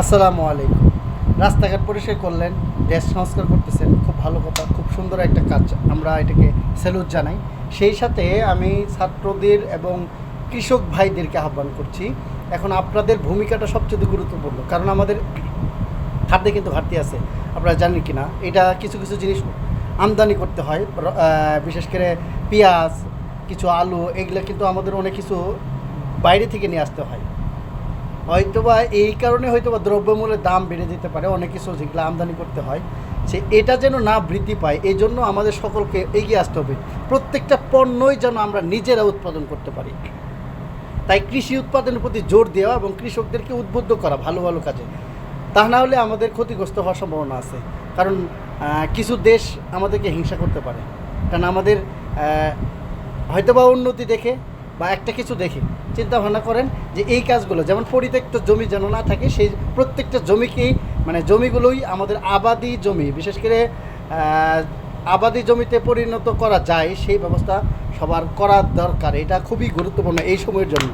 আসসালামু আলাইকুম। রাস্তাঘাট পরিষ্কার করলেন, দেশ সংস্কার করতেছেন, খুব ভালো কথা, খুব সুন্দর একটা কাজ আমরা এটাকে স্যালুট জানাই। সেই সাথে আমি ছাত্রদের এবং কৃষক ভাইদেরকে আহ্বান করছি, এখন আপনাদের ভূমিকাটা সবচেয়ে গুরুত্বপূর্ণ, কারণ আমাদের খাদ্যে কিন্তু ঘাটতি আছে, আপনারা জানেন কি না এটা কিছু কিছু জিনিস আমদানি করতে হয় বিশেষ করে পেঁয়াজ, কিছু আলু, এগুলো কিন্তু আমাদের অনেক কিছু বাইরে থেকে নিয়ে আসতে হয়। হয়তোবা এই কারণে হয়তোবা দ্রব্যমূল্যের দাম বেড়ে যেতে পারে, অনেক কিছু যেগুলো আমদানি করতে হয়। সে এটা যেন না বৃদ্ধি পায়, এই জন্য আমাদের সকলকে এগিয়ে আসতে হবে। প্রত্যেকটা পণ্যই যেন আমরা নিজেরা উৎপাদন করতে পারি। তাই কৃষি উৎপাদনের প্রতি জোর দেওয়া এবং কৃষকদেরকে উদ্বুদ্ধ করা ভালো ভালো কাজে। তা না হলে আমাদের ক্ষতিগ্রস্ত হওয়ার সম্ভাবনা আছে। কারণ কিছু দেশ আমাদেরকে হিংসা করতে পারে। কারণ আমাদের হয়তোবা উন্নতি দেখে বা একটা কিছু দেখি চিন্তা ভাবনা করেন যে এই কাজগুলো, যেমন পরিত্যক্ত জমি যেন না থাকে, সেই প্রত্যেকটা জমিকেই মানে জমিগুলোই আমাদের আবাদি জমি, বিশেষ করে আবাদি জমিতে পরিণত করা যায়, সেই ব্যবস্থা সবার করার দরকার, এটা খুবই গুরুত্বপূর্ণ এই সময়ের জন্য।